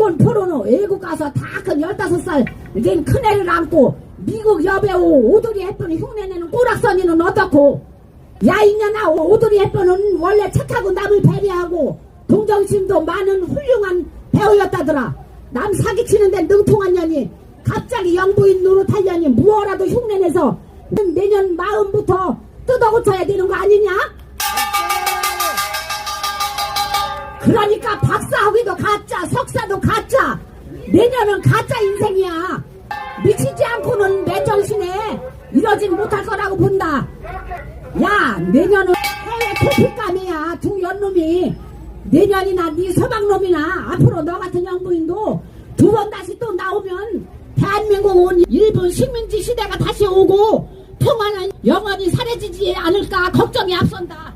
인권 포로는 외국 가서 다큰 15살 된 큰애를 안고 미국 여배우 오드리 햇번이 흉내내는 꼬락서니는 어떻고 야 이년아 오드리 햇번은 원래 착하고 남을 배려하고 동정심도 많은 훌륭한 배우였다더라 남 사기치는 데 능통한 년이 갑자기 영부인 노릇할 년이 무엇라도 흉내내서 내년 마음부터 뜯어고쳐야 되는 거 아니냐? 그러니까 박사학위도 가짜, 가짜. 내년은 가짜 인생이야. 미치지 않고는 맨정신에 이러진 못할 거라고 본다. 야, 내년은 해외 토픽감이야. 두 연놈이. 내년이나 네 서방놈이나 앞으로 너 같은 영부인도 두 번 다시 또 나오면 대한민국은 일본 식민지 시대가 다시 오고 통화는 영원히 사라지지 않을까 걱정이 앞선다.